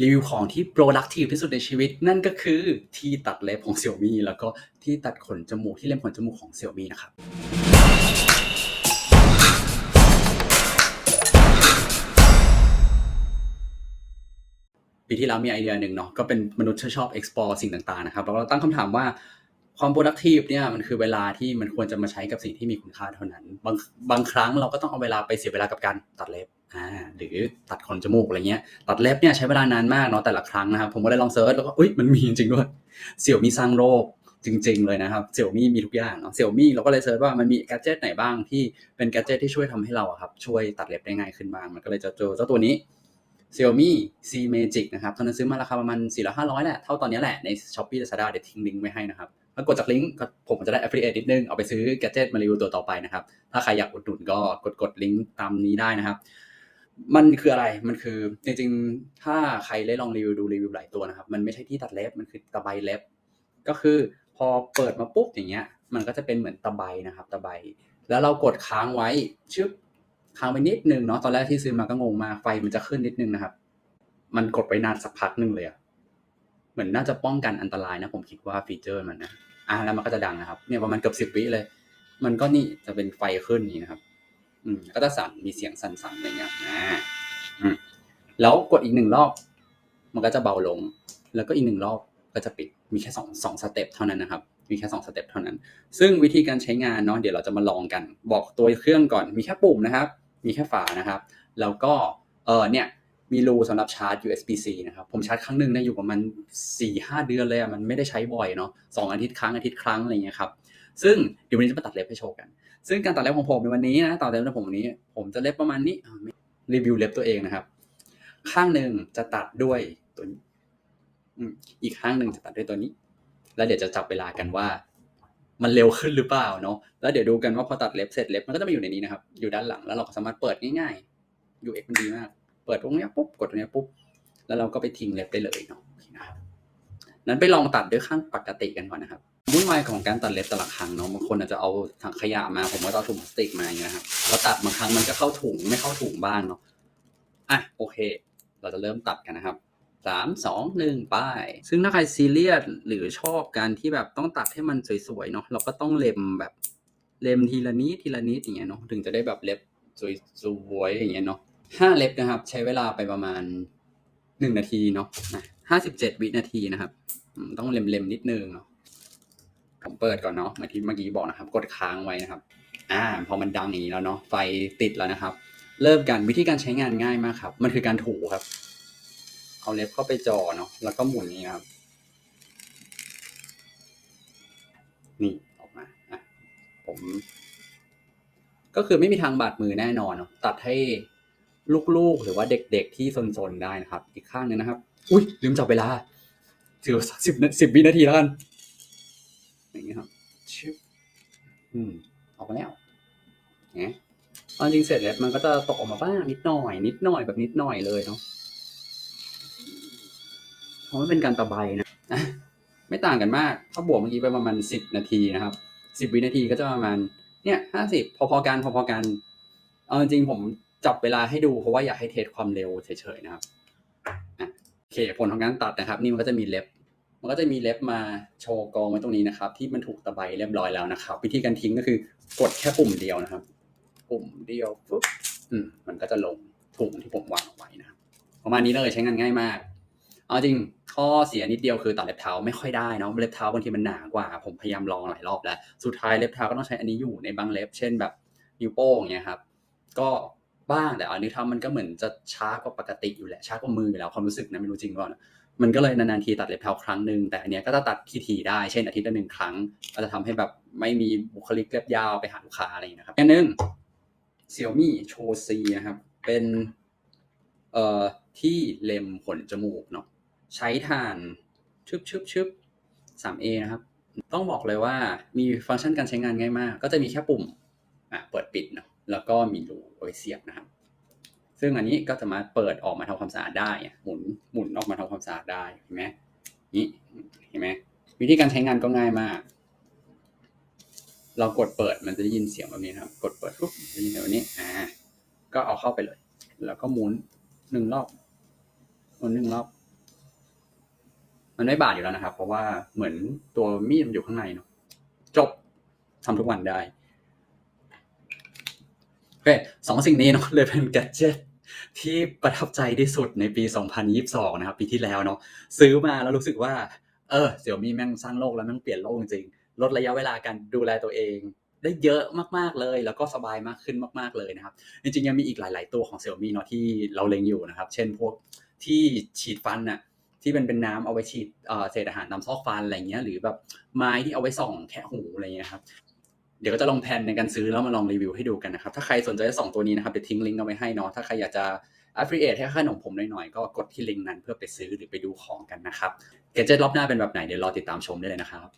รีวิวของที่ productive ที่สุดในชีวิต นั่นก็คือที่ตัดเล็บของ Xiaomi แล้วก็ที่ตัดขนจมูกที่เล็มขนจมูกของ Xiaomi นะครับปีที่แล้วมีไอเดียหนึ่งเนาะก็เป็นมนุษย์ชอบ explore สิ่งต่างๆนะครับแล้วเราตั้งคำถามว่า ความ productive เนี่ยมันคือเวลาที่มันควรจะมาใช้กับสิ่งที่มีคุณค่าเท่านั้น บางบางครั้งเราก็ต้องเอาเวลาไปเสียเวลากับการตัดเล็บอ่าหรือตัดขนจมูกอะไรเงี้ย ตัดเล็บเนี่ยใช้เวลานานมากเนาะแต่ละครั้งนะครับ ผมก็ได้ลองเซิร์ชแล้วก็อุ้ยมันมีจริงด้วยเสี่ยวมีสร้างโรคจริง ๆ เลยนะครับเสี่ยวมีมีทุกอย่างเนาะเสี่ยวมีเราก็เลยเซิร์ชว่ามันมีแกดเจิตไหนบ้างที่เป็นแกดเจิตที่ช่วยทำให้เราอะครับช่วยตัดเล็บได้ง่ายขึ้นบ้างมันก็เลยจะเจอเจ้าตัวนี้ Xiaomi C Magic นะครับตอนนั้นซื้อมาราคาประมาณ400 500แหละ เท่าตอนนี้แหละใน Shopee Lazada เดี๋ยวทิ้งลิงก์ไว้ให้นะครับ กดจากลิงก์ผมจะได้ affiliate นิดนึง เอาไปซื้อ gadget มารีวิวตัวต่อไปนะครับ ถ้าใครอยากอุดหนุนก็กดกดลิงก์ตามนี้ได้นะครับ มันคืออะไรมันคือจริงๆ ถ้าใครได้ลองรีวิวดูรีวิวหลายตัวนะครับ มันไม่ใช่ที่ตัดเล็บมันคือตะไบเล็บ ก็คือพอเปิดมาปุ๊บอย่างเงี้ย มันก็จะเป็นเหมือนตะไบนะครับตะไบแล้วเรากดค้างไว้ชึบค้างไว้นิดนึงเนาะตอนแรกที่ซื้อมาก็งงมาไฟมันจะขึ้นนิดนึงนะครับ มันกดไปนานสักพักหนึ่งเลยอะเหมือนน่าจะป้องกันอันตรายนะผมคิดว่าฟีเจอร์มันนะ อ่าแล้วมันก็จะดังนะครับ เนี่ยประมาณเกือบสิบวิเลย มันก็นี่จะเป็นไฟขึ้นนี่นะครับ อืมก็จะสั่นมีเสียงสั่นๆอะไรเงี้ยอ่าอืมแล้วกดอีกหนึ่งรอบ มันก็จะเบาลง แล้วก็อีกหนึ่งรอบก็จะปิดมีแค่สองสองสเต็ปเท่านั้นนะครับ มีแค่สองสเต็ปเท่านั้น ซึ่งวิธีการใช้งานเนาะเดี๋ยวเราจะมาลองกัน บอกตัวเครื่องก่อนมีแค่ปุ่มนะครับ มีแค่ฝานะครับ แล้วก็เออเนี่ย มีรูสำหรับชาร์จ USB-C นะครับ ผมชาร์จครั้งหนึ่งเนี่ยอยู่ประมาณสี่ห้าเดือนเลยอะ มันไม่ได้ใช้บ่อยเนาะสองอาทิตย์ครั้งอาทิตย์ครั้งอะไรเงี้ยครับ ซึ่งเดี๋ยววันนี้จะมาตัดเล็บให้โชว์กัน ซึ่งการตัดเล็บของผมในวันนี้นะตัดเล็บของผมวันนี้ ผมจะเล็บประมาณนี้รีวิวเล็บตัวเองนะครับ ข้างหนึ่งจะตัดด้วยตัวนี้อีกข้างหนึ่งจะตัดด้วยตัวนี้ แล้วเดี๋ยวจะจับเวลากันว่า มันเร็วขึ้นหรือเปล่าเนาะ แล้วเดี๋ยวดูกันว่าพอตัดเล็บเสร็จเล็บมันก็จะมาอยู่ในนี้นะครับ อยู่ด้านหลังแล้วเราก็สามารถเปิดง่ายๆ UX มันดีมาก เปิดตรงนี้ปุ๊บกดตรงนี้ปุ๊บแล้วเราก็ไปทิ้งเล็บได้เลยเนาะนะครับนั้นไปลองตัดด้วยข้างปกติกันก่อนนะครับวุ่นวายของการตัดเล็บแต่ละครั้งเนาะบางคนอาจจะเอาถังขยะมา ผมก็เอาถุงพลาสติกมาอย่างเงี้ยครับแล้วตัดบางครั้งมันก็เข้าถุงไม่เข้าถุงบ้างเนาะอะโอเค เราจะเริ่มตัดกันนะครับสามสองหนึ่งไปซึ่งถ้าใครซีเรียสหรือชอบการที่แบบต้องตัดให้มันสวยๆเนาะเราก็ต้องเล็มแบบเล็มทีละนิดทีละนิดอย่างเงี้ยเนาะถึงจะได้แบบเล็บสวยๆอย่างเงี้ยเนาะ ห้าเล็บนะครับ ใช้เวลาไปประมาณหนึ่งนาทีเนาะห้าสิบเจ็ดวินาทีนะครับ ต้องเล็มๆนิดนึงเนาะผมเปิดก่อนเนาะเหมือนที่เมื่อกี้บอกนะครับ กดค้างไว้นะครับ อ่า พอมันดังอย่างนี้แล้วเนาะไฟติดแล้วนะครับ เริ่มกันวิธีการใช้งานง่ายมากครับ มันคือการถูครับ เอาเล็บเข้าไปจ่อเนาะแล้วก็หมุนนี้ครับ นี่ออกมาอะผม ก็คือไม่มีทางบาดมือแน่นอนเนาะตัดให้ ลูกๆ หรือว่าเด็กๆที่ซนๆได้นะครับ อีกข้างนึงนะครับ อุ้ยลืมจับเวลาถือสักสิบสิบวินาทีแล้วกันอย่างนี้ครับชิบอืมออกมาแล้วเนี่ยตอนจริงเสร็จแล้วมันก็จะตกออกมาบ้างนิดหน่อย นิดหน่อยแบบนิดหน่อยเลยเนาะเพราะมันเป็นการตะไบนะไม่ต่างกันมากถ้าบวกเมื่อกี้ไปประมาณสิบนาทีนะครับสิบวินาทีก็จะประมาณเนี่ยห้าสิบพอๆกันพอๆกันเอาจริงผม จับเวลาให้ดูเพราะว่าอยากให้เทสความเร็วเฉยๆนะครับอะโอเคผลของการตัดนะครับ นี่มันก็จะมีเล็บ มันก็จะมีเล็บมาโชว์กองไว้ตรงนี้นะครับ ที่มันถูกตะไบเรียบร้อยแล้วนะครับ วิธีการทิ้งก็คือกดแค่ปุ่มเดียวนะครับ ปุ่มเดียวปุ๊บอืมมันก็จะลงถุงที่ผมวางเอาไว้นะครับประมาณนี้เลยใช้งานง่ายมากเอาจริงข้อเสียนิดเดียวคือตัดเล็บเท้าไม่ค่อยได้เนาะเล็บเท้าบางทีมันหนากว่า ผมพยายามลองหลายรอบแล้ว สุดท้ายเล็บเท้าก็ต้องใช้อันนี้อยู่ในบางเล็บ เช่นแบบนิ้วโป้งเงี้ยครับ ก็ บ้าง แต่อันนี้ทำมันก็เหมือนจะช้ากว่าปกติอยู่แหละช้ากว่ามืออยู่แล้วความรู้สึกนะไม่รู้จริงว่ามันก็เลยนานๆทีตัดเล็บเท้าครั้งหนึ่งแต่อันเนี้ยก็จะตัดทีๆได้เช่นอาทิตย์ละหนึ่งครั้งก็จะทำให้แบบไม่มีบุคลิกเล็บยาวไปหาลูกค้าอะไรอย่างนี้ครับอันนึง Xiaomi c h o C นะครับเป็นเอ่อที่เล็มขนจมูกเนาะใช้ฐานชึบชึบชึบ 3A นะครับ ต้องบอกเลยว่ามีฟังก์ชันการใช้งานง่ายมาก ก็จะมีแค่ปุ่มอะเปิดปิดเนาะแล้วก็มีรูเอาไว้เสียบนะครับ ซึ่งอันนี้ก็จะมาเปิดออกมาทำความสะอาดได้หมุนหมุนออกมาทำความสะอาดได้เห็นไหมนี่เห็นไหมวิธีการใช้งานก็ง่ายมาก เรากดเปิดมันจะได้ยินเสียงแบบนี้ครับ กดเปิดปุ๊บจะยินเสียงแบบนี้อ่าก็เอาเข้าไปเลย แล้วก็หมุนหนึ่งรอบหมุนหนึ่งรอบ มันไม่บาดอยู่แล้วนะครับ เพราะว่าเหมือนตัวมีดมันอยู่ข้างในเนาะจบทำทุกวันได้โอเคสองสิ่งนี้เนาะเลยเป็นแกจิต ที่ประทับใจที่สุดในปี 2022 นะครับ ปีที่แล้วเนาะซื้อมาแล้วรู้สึกว่า เออเสี่ยวมีแม่งสร้างโลกแล้วแม่งเปลี่ยนโลกจริงลดระยะเวลาการดูแลตัวเอง ได้เยอะมากๆเลย แล้วก็สบายมากขึ้นมาก ๆเลยนะครับ จริงๆยังมีอีกหลาย ๆ ตัวของเสี่ยวมีเนาะที่เราเล็งอยู่นะครับ เช่นพวกที่ฉีดฟันน่ะที่เป็นเป็นน้ำเอาไว้ฉีดเอ่อเศษอาหารตามซอกฟันอะไรเงี้ยหรือแบบไม้ที่เอาไว้ส่องแคะหูอะไรเงี้ยครับ เดี๋ยวก็จะลองแผนในการซื้อแล้วมาลองรีวิวให้ดูกันนะครับ ถ้าใครสนใจสองตัวนี้นะครับเดี๋ยวทิ้งลิงก์เอาไว้ให้เนาะถ้าใครอยากจะ affiliate ให้ค่าขนมผมหน่อยๆ ก็กดที่ลิงก์นั้นเพื่อไปซื้อหรือไปดูของกันนะครับเกจเจ็ตรอบหน้าเป็นแบบไหนเดี๋ยวรอติดตามชมได้เลยนะครับ